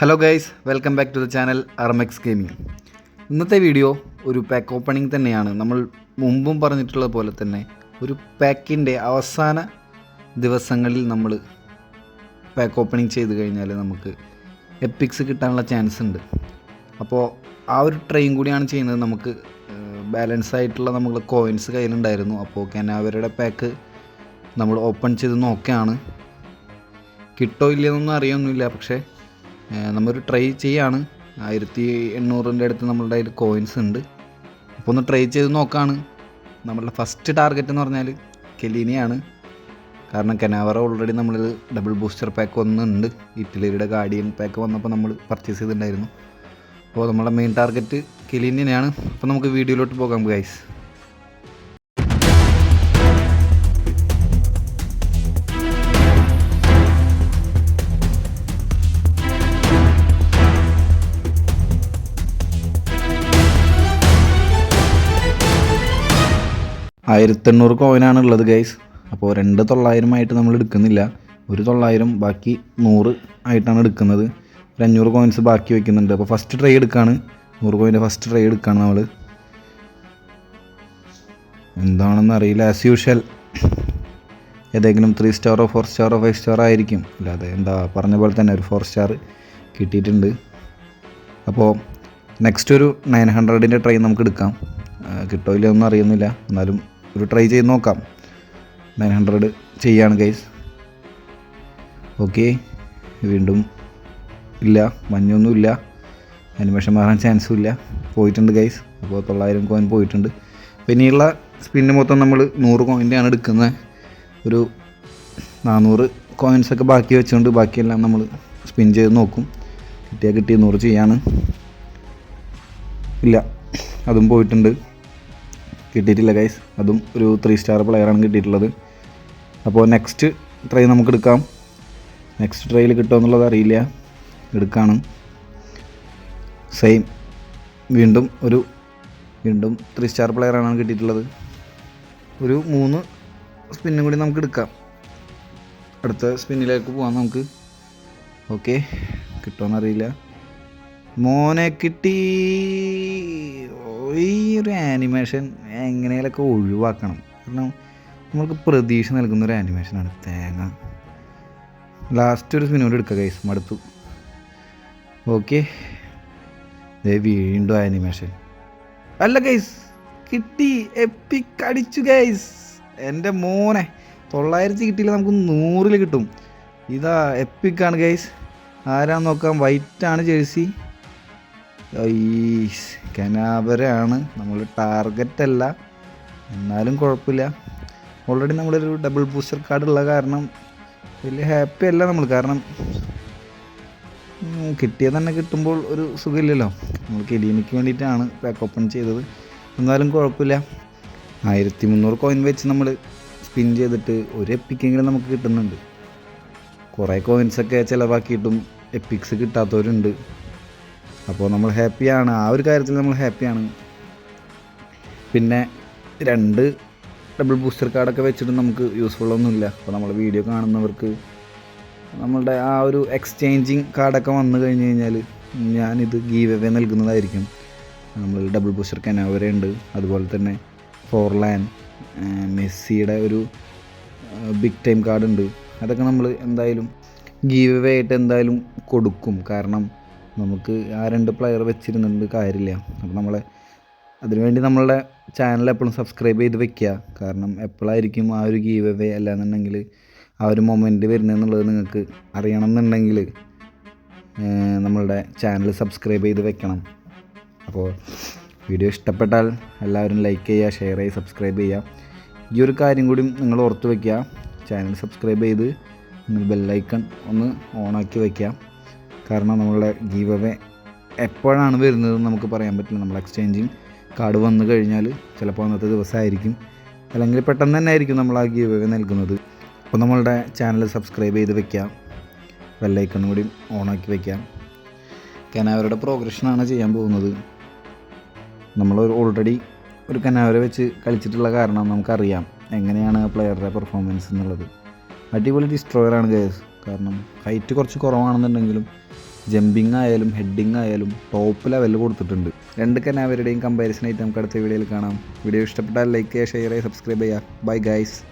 Hello guys welcome back to the channel Armex gaming ഇന്നത്തെ video ഒരു pack opening തന്നെയാണ്. നമ്മൾ മുമ്പും പറഞ്ഞിട്ടുള്ളത് പോലെ തന്നെ ഒരു പാക്കിന്റെ അവസാന ദിവസങ്ങളിൽ നമ്മൾ പാക്ക് ഓപ്പണിംഗ് ചെയ്ത് കഴിഞ്ഞാൽ നമുക്ക് എപ്പിക്സ് കിട്ടാനുള്ള ചാൻസ് ഉണ്ട്. അപ്പോൾ ആ ഒരു ട്രെയിൻ കൂടിയാണ് ചെയ്യുന്നത്. നമുക്ക് ബാലൻസ് ആയിട്ടുള്ള നമ്മൾ കോയിൻസ് കയ്യിലുണ്ടായിരുന്നു. അപ്പോൾ അവരുടെ പാക്ക് നമ്മൾ ഓപ്പൺ ചെയ്ത് നോക്കുകയാണ് കിട്ടോ ഇല്ലയെന്നൊന്നും അറിയൊന്നുമില്ല. പക്ഷേ നമ്മൊരു ട്രൈ ചെയ്യാണ്. ആയിരത്തി എണ്ണൂറിന്റെ അടുത്ത് നമ്മളുടെ അതിൽ കോയിൻസ് ഉണ്ട്. അപ്പോൾ ഒന്ന് ട്രൈ ചെയ്ത് നോക്കാണ്. നമ്മളുടെ ഫസ്റ്റ് ടാർഗറ്റ് എന്ന് പറഞ്ഞാൽ കെലീനിയാണ്. കാരണം കനാവറ ഓൾറെഡി നമ്മൾ ഡബിൾ ബൂസ്റ്റർ പാക്ക് ഒന്നുണ്ട് ഇറ്റലിയുടെ ഗാർഡിയൻ പാക്ക് വന്നപ്പോൾ നമ്മൾ പർച്ചേസ് ചെയ്തിട്ടുണ്ടായിരുന്നു. അപ്പോൾ നമ്മുടെ മെയിൻ ടാർഗറ്റ് കെലീനിയാണ് അപ്പോൾ നമുക്ക് വീഡിയോയിലോട്ട് പോകാം ഗൈസ് ആയിരത്തെണ്ണൂറ് കോയിനാണ് ഉള്ളത് ഗൈസ് അപ്പോൾ രണ്ട് തൊള്ളായിരമായിട്ട് നമ്മൾ എടുക്കുന്നില്ല. ഒരു തൊള്ളായിരം ബാക്കി നൂറ് ആയിട്ടാണ് എടുക്കുന്നത്. ഒരു അഞ്ഞൂറ് കോയിൻസ് ബാക്കി വയ്ക്കുന്നുണ്ട് അപ്പോൾ ഫസ്റ്റ് ട്രൈ എടുക്കുകയാണ് നൂറ് കോയിന്റെ ഫസ്റ്റ് ട്രൈ എടുക്കുകയാണ് നമ്മൾ എന്താണെന്ന് അറിയില്ല. ആസ് യൂഷ്വൽ ഏതെങ്കിലും ത്രീ സ്റ്റാറോ ഫോർ സ്റ്റാറോ ഫൈവ് സ്റ്റാറോ ആയിരിക്കും. അല്ലാതെ എന്താ പറഞ്ഞ പോലെ തന്നെ ഒരു ഫോർ സ്റ്റാർ കിട്ടിയിട്ടുണ്ട്. അപ്പോൾ നെക്സ്റ്റ് ഒരു നയൻ ഹൺഡ്രഡിന്റെ ട്രൈ നമുക്ക് എടുക്കാം. കിട്ടോ ഇല്ലയോ ഒന്നും അറിയുന്നില്ല. എന്നാലും ഒരു ട്രൈ ചെയ്ത് നോക്കാം. നയൻ ഹൺഡ്രഡ് ചെയ്യാണ് ഗൈസ് ഓക്കെ വീണ്ടും ഇല്ല. മഞ്ഞൊന്നുമില്ല അനിമേഷൻ മാറാൻ ചാൻസും ഇല്ല. പോയിട്ടുണ്ട് ഗൈസ് അപ്പോൾ തൊള്ളായിരം കോയിൻ പോയിട്ടുണ്ട്. പിന്നെയുള്ള സ്പിന്ന് മൊത്തം നമ്മൾ നൂറ് കോയിന്റെയാണ് എടുക്കുന്നത്. ഒരു നാനൂറ് കോയിൻസൊക്കെ ബാക്കി വെച്ചുകൊണ്ട് ബാക്കിയെല്ലാം നമ്മൾ സ്പിൻ ചെയ്ത് നോക്കും. കിട്ടിയാൽ കിട്ടിയ നൂറ് ചെയ്യാണ്. ഇല്ല. അതും പോയിട്ടുണ്ട്. കിട്ടിയിട്ടില്ല ഗൈസ് അതും ഒരു ത്രീ സ്റ്റാർ പ്ലെയറാണ് കിട്ടിയിട്ടുള്ളത്. അപ്പോൾ നെക്സ്റ്റ് ട്രൈ നമുക്ക് എടുക്കാം. നെക്സ്റ്റ് ട്രൈയിൽ കിട്ടുമോ എന്നുള്ളത് അറിയില്ല. എടുക്കാണ്. സെയിം വീണ്ടും ഒരു വീണ്ടും ത്രീ സ്റ്റാർ പ്ലെയറാണ് കിട്ടിയിട്ടുള്ളത്. ഒരു മൂന്ന് സ്പിന്നും കൂടി നമുക്ക് എടുക്കാം. അടുത്ത സ്പിന്നിലേക്ക് പോകാം നമുക്ക്. ഓക്കെ കിട്ടുമോയെന്നറിയില്ല മോനെ കിട്ടി. ഈ ഒരു ആനിമേഷൻ എങ്ങനെയൊക്കെ ഒഴിവാക്കണം. കാരണം നമ്മൾക്ക് പ്രതീക്ഷ നൽകുന്ന ഒരു ആനിമേഷനാണ് തേങ്ങ. ലാസ്റ്റ് ഒരു സിനിമ എടുക്കുക കൈസ് മടുത്തു. ഓക്കെ വീണ്ടും ആനിമേഷൻ അല്ല ഗൈസ് കിട്ടി. എപ്പിക് അടിച്ചു ഗൈസ് എന്റെ മോനെ. തൊള്ളായിരത്തി കിട്ടിയില്ല നമുക്ക് നൂറിൽ കിട്ടും. ഇതാ എപ്പിക്കാണ് ഗൈസ് ആരാന്ന് നോക്കാം. വൈറ്റാണ് ജേഴ്സി ഐസ്. കനാബരയാണ് നമ്മൾ ടാർഗറ്റ് അല്ല. എന്നാലും കുഴപ്പമില്ല. ഓൾറെഡി നമ്മളൊരു ഡബിൾ ബൂസ്റ്റർ കാർഡ് ഉള്ള കാരണം വലിയ ഹാപ്പി അല്ല നമ്മൾ. കാരണം കിട്ടിയത് തന്നെ കിട്ടുമ്പോൾ ഒരു സുഖമില്ലല്ലോ. നമ്മൾ കെലീനിക്ക് വേണ്ടിയിട്ടാണ് പാക്ക് ഓപ്പൺ ചെയ്തത്. എന്നാലും കുഴപ്പമില്ല. ആയിരത്തി മുന്നൂറ് കോയിൻ വെച്ച് നമ്മൾ സ്പിൻ ചെയ്തിട്ട് ഒരു എപ്പിക്കെങ്കിലും നമുക്ക് കിട്ടുന്നുണ്ട്. കുറേ കോയിൻസൊക്കെ ചിലവാക്കിയിട്ടും എപ്പിക്സ് കിട്ടാത്തവരുണ്ട്. അപ്പോൾ നമ്മൾ ഹാപ്പിയാണ്. ആ ഒരു കാര്യത്തിൽ നമ്മൾ ഹാപ്പിയാണ്. പിന്നെ രണ്ട് ഡബിൾ ബൂസ്റ്റർ കാർഡൊക്കെ വെച്ചിട്ട് നമുക്ക് യൂസ്ഫുൾ ഒന്നുമില്ല. അപ്പോൾ നമ്മൾ വീഡിയോ കാണുന്നവർക്ക് നമ്മളുടെ ആ ഒരു എക്സ്ചേഞ്ചിങ് കാർഡൊക്കെ വന്നു കഴിഞ്ഞ് കഴിഞ്ഞാൽ ഞാനിത് ഗീവ് അവേ നൽകുന്നതായിരിക്കും. നമ്മൾ ഡബിൾ ബൂസ്റ്റർ കനാവര ഉണ്ട്. അതുപോലെ തന്നെ ഫോർലാൻ മെസ്സിയുടെ ഒരു ബിഗ് ടൈം കാർഡ് ഉണ്ട്. അതൊക്കെ നമ്മൾ എന്തായാലും ഗീവ് അവേ ആയിട്ട് എന്തായാലും കൊടുക്കും. കാരണം നമുക്ക് ആ രണ്ട് പ്ലെയർ വെച്ചിരുന്നുണ്ട് കാര്യമില്ല. അപ്പോൾ നമ്മളെ അതിനുവേണ്ടി നമ്മളുടെ ചാനൽ എപ്പോഴും സബ്സ്ക്രൈബ് ചെയ്ത് വെക്കുക. കാരണം എപ്പോഴായിരിക്കും ആ ഒരു ഗീവ് അവേ അല്ലാന്നുണ്ടെങ്കിൽ ആ ഒരു മൊമെന്റ് വരുന്നതെന്നുള്ളത് നിങ്ങൾക്ക് അറിയണം എന്നുണ്ടെങ്കിൽ നമ്മളുടെ ചാനൽ സബ്സ്ക്രൈബ് ചെയ്ത് വെക്കണം. അപ്പോൾ വീഡിയോ ഇഷ്ടപ്പെട്ടാൽ എല്ലാവരും ലൈക്ക് ചെയ്യുക ഷെയർ ചെയ്യുക സബ്സ്ക്രൈബ് ചെയ്യുക. ഈ ഒരു കാര്യം കൂടി നിങ്ങൾ ഓർത്ത് വയ്ക്കുക ചാനൽ സബ്സ്ക്രൈബ് ചെയ്ത് നിങ്ങൾ ബെല്ലൈക്കൺ ഒന്ന് ഓണാക്കി വയ്ക്കുക കാരണം നമ്മളുടെ ഗീവ് അവേ എപ്പോഴാണ് വരുന്നത് നമുക്ക് പറയാൻ പറ്റില്ല. നമ്മൾ എക്സ്ചേഞ്ചിങ് കാർഡ് വന്നു കഴിഞ്ഞാൽ ചിലപ്പോൾ അന്നത്തെ ദിവസമായിരിക്കും. അല്ലെങ്കിൽ പെട്ടെന്ന് തന്നെ ആയിരിക്കും നമ്മൾ ആ ഗീവ് അവേ നൽകുന്നത്. അപ്പോൾ നമ്മളുടെ ചാനൽ സബ്സ്ക്രൈബ് ചെയ്ത് വെക്കാം. ബെല്ലൈക്കൺ കൂടി ഓണാക്കി വയ്ക്കാം കനാവരുടെ പ്രോഗ്രഷനാണ് ചെയ്യാൻ പോകുന്നത്. നമ്മൾ ഓൾറെഡി ഒരു കനാവര വെച്ച് കളിച്ചിട്ടുള്ള കാരണം നമുക്കറിയാം. എങ്ങനെയാണ് പ്ലെയറുടെ പെർഫോമൻസ് എന്നുള്ളത്. അടിപൊളി ഡിസ്ട്രോയറാണ് ഗേസ് കാരണം ഹൈറ്റ് കുറച്ച് കുറവാണെന്നുണ്ടെങ്കിലും ജമ്പിങ് ആയാലും ഹെഡിങ് ആയാലും ടോപ്പ് ലെവലിൽ കൊടുത്തിട്ടുണ്ട്. രണ്ട് കനാവരുടെയും കമ്പാരിസൺ ആയിട്ട് നമുക്ക് അടുത്ത വീഡിയോയിൽ കാണാം. വീഡിയോ ഇഷ്ടപ്പെട്ടാൽ ലൈക്ക് ചെയ്യുക ഷെയർ ചെയ്യുക സബ്സ്ക്രൈബ് ചെയ്യുക. Bye guys